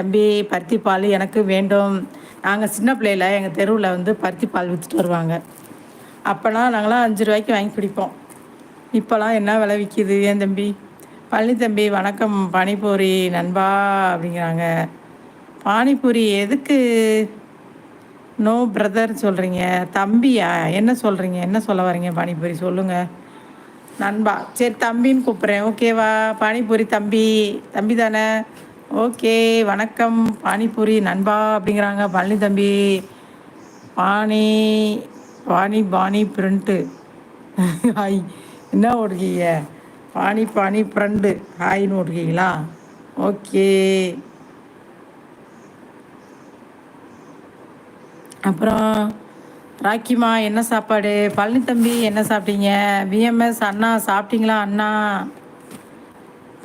தம்பி பருத்தி பால் எனக்கு வேண்டும். நாங்கள் சின்ன பிள்ளையில் எங்கள் தெருவில் வந்து பருத்தி பால் விற்றுட்டு வருவாங்க. அப்போலாம் நாங்களாம் அஞ்சு ரூபாய்க்கு வாங்கி குடிப்போம். இப்போலாம் என்ன விலை விற்கிது ஏன் தம்பி? பழனி தம்பி வணக்கம். பானிபூரி நண்பா அப்படிங்கிறாங்க. பானிபூரி எதுக்கு? நோ பிரதர் சொல்கிறீங்க தம்பியா? என்ன சொல்கிறீங்க என்ன சொல்ல வரீங்க பானிபூரி? சொல்லுங்கள் நண்பா. சரி தம்பின்னு கூப்பிட்றேன். ஓகேவா? பானிபூரி தம்பி. தம்பி தானே ஓகே வணக்கம். பானிபூரி நண்பா அப்படிங்கிறாங்க. பழனி தம்பி பானி பானி பானி பிரிண்ட்டு. ஹாய் என்ன ஓடுக்கீங்க பானி பானி ஃப்ரெண்டு ஹாய்னு ஓடுக்கீங்களா ஓகே. அப்புறம் ராக்கிமா என்ன சாப்பாடு? பழனி தம்பி என்ன சாப்பிட்டீங்க? பிஎம்எஸ் அண்ணா சாப்பிட்டீங்களா அண்ணா?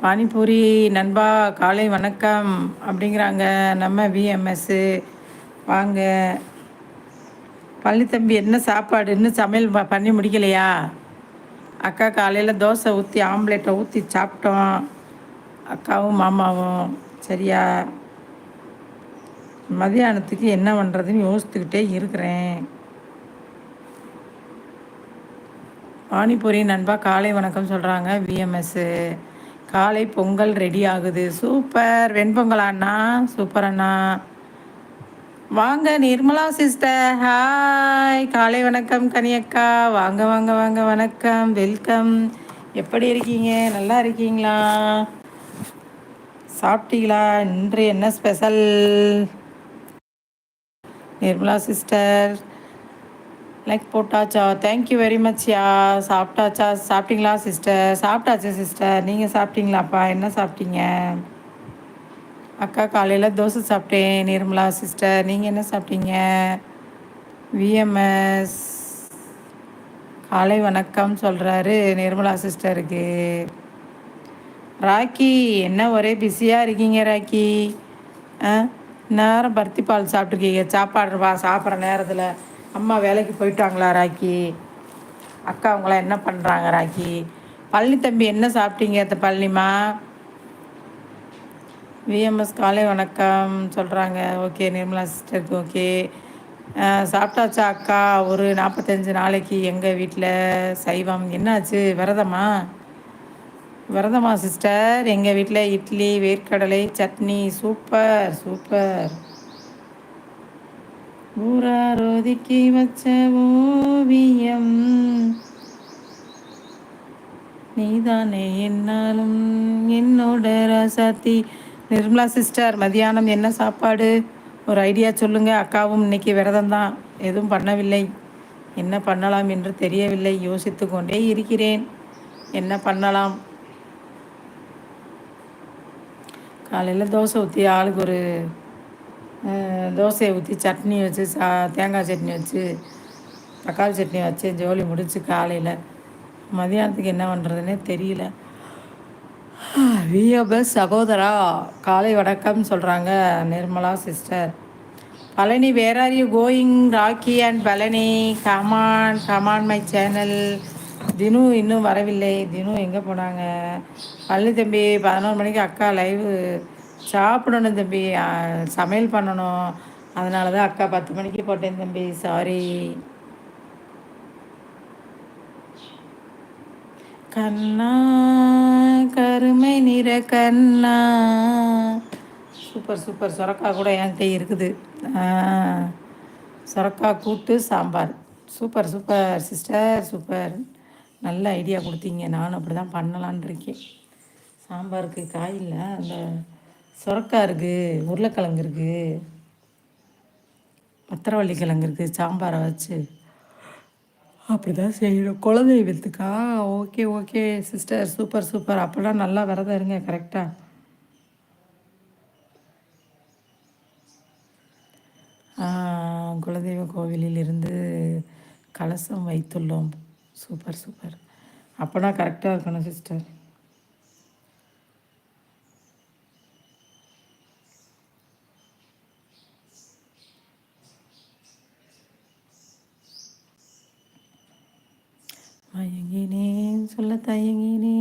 பானிபூரி நண்பா காலை வணக்கம் அப்படிங்கிறாங்க. நம்ம விஎம்எஸ்ஸு வாங்க. பழனி தம்பி என்ன சாப்பாடு? இன்னும் சமையல் பண்ணி முடிக்கலையா? அக்கா காலையில் தோசை ஊற்றி ஆம்லேட்டை ஊற்றி சாப்பிட்டோம். அக்காவும் மாமாவும். சரியா? மதியானத்துக்கு என்ன பண்ணுறதுன்னு யோசித்துக்கிட்டே இருக்கிறேன். பானிபூரி நண்பா காலை வணக்கம் சொல்கிறாங்க விஎம்எஸ்ஸு காலை பொங்கல் ரெடி ஆகுது. சூப்பர். வெண்பொங்கல் அண்ணா. சூப்பர் அண்ணா. வாங்க நிர்மலா சிஸ்டர் ஹாய் காலை வணக்கம் கனியக்கா. வாங்க வாங்க வாங்க. வணக்கம். வெல்கம் எப்படி இருக்கீங்க? நல்லா இருக்கீங்களா? சாப்பிட்டீங்களா? இன்று என்ன ஸ்பெஷல் நிர்மலா சிஸ்டர் லைக் போட்டாச்சா? தேங்க்யூ வெரி மச்யா சாப்பிட்டாச்சா? சாப்பிட்டீங்களா சிஸ்டர் சாப்பிட்டாச்சா சிஸ்டர் நீங்கள் சாப்பிட்டீங்களாப்பா? என்ன சாப்பிட்டீங்க? அக்கா காலையில் தோசை சாப்பிட்டேன் நிர்மலா சிஸ்டர் நீங்கள் என்ன சாப்பிட்டீங்க? விஎம்எஸ் காலை வணக்கம் சொல்கிறாரு நிர்மலா சிஸ்டருக்கு ராக்கி என்ன ஒரே பிஸியாக இருக்கீங்க ராக்கி? ஆ? நேரம் பருத்தி பால் சாப்பிட்ருக்கீங்க சாப்பாடுப்பா சாப்பிட்ற நேரத்தில். அம்மா வேலைக்கு போயிட்டாங்களா ராக்கி அக்கா அவங்களாம் என்ன பண்ணுறாங்க ராக்கி பழனி தம்பி என்ன சாப்பிட்டீங்க அந்த பழனிமா? விஎம்எஸ் காலை வணக்கம் சொல்கிறாங்க ஓகே நிர்மலா சிஸ்டருக்கு ஓகே சாப்பிட்டாச்சா அக்கா? ஒரு நாற்பத்தஞ்சு நாளைக்கு எங்கள் வீட்டில் சைவம். என்னாச்சு? விரதமா? விரதமா சிஸ்டர்? எங்கள் வீட்டில் இட்லி வேர்க்கடலை சட்னி சூப்பர் சூப்பர். ஊராரோதிக்கு வச்ச ஓவியம். நீதானே என்னாலும் என்னோட ரசத்தி. நிர்மலா சிஸ்டர் மதியானம் என்ன சாப்பாடு? ஒரு ஐடியா சொல்லுங்கள் அக்காவும் இன்னைக்கு விரதம் தான். எதுவும் பண்ணவில்லை. என்ன பண்ணலாம் என்று தெரியவில்லை. யோசித்து கொண்டே இருக்கிறேன். என்ன பண்ணலாம்? காலையில் தோசை ஊற்றி ஆளுக்கு ஒரு தோசையை ஊற்றி சட்னி வச்சு சா தேங்காய் சட்னி வச்சு தக்காளி சட்னி வச்சு ஜோலி முடிச்சு காலையில். மதியானத்துக்கு என்ன பண்ணுறதுனே தெரியல. விஎபஸ் சகோதரா காலை வணக்கம் சொல்கிறாங்க Nirmala sister. Palani where are you going Rocky and Palani come on come on my channel Dinu இன்னும் வரவில்லை. தினு எங்கே போனாங்க? பழனி தம்பி பதினோரு மணிக்கு அக்கா லைவு சாப்பிடணும் தம்பி. சமையல் பண்ணணும். அதனால தான் அக்கா பத்து மணிக்கு போட்டேன் தம்பி. சாரி கண்ணா கருமை நிற கண்ணா. Super super. சுரக்கா கூட என்கிட்ட இருக்குது. சுரக்கா கூட்டு sambar. Super super. Sister super. நல்ல ஐடியா கொடுத்தீங்க. நானும் அப்படி தான் பண்ணலான் இருக்கேன். சாம்பாருக்கு காய் இல்லை. அந்த சுரக்கா இருக்குது உருளைக்கிழங்கு இருக்குது பத்திரவள்ளி கிழங்கு இருக்குது சாம்பாரை வச்சு. அப்படி தான் செய்யணும் குலதெய்வத்துக்கா okay okay. Sister super super அப்போல்லாம் நல்லா விரதம் இருங்க கரெக்டாக குலதெய்வ கோவிலில் இருந்து கலசம் வைத்துள்ளோம். சூப்பர் சூப்பர் அப்போனா கரெக்டாக இருக்கணும் சிஸ்டர் സുന്നത്തായി എങ്ങനെ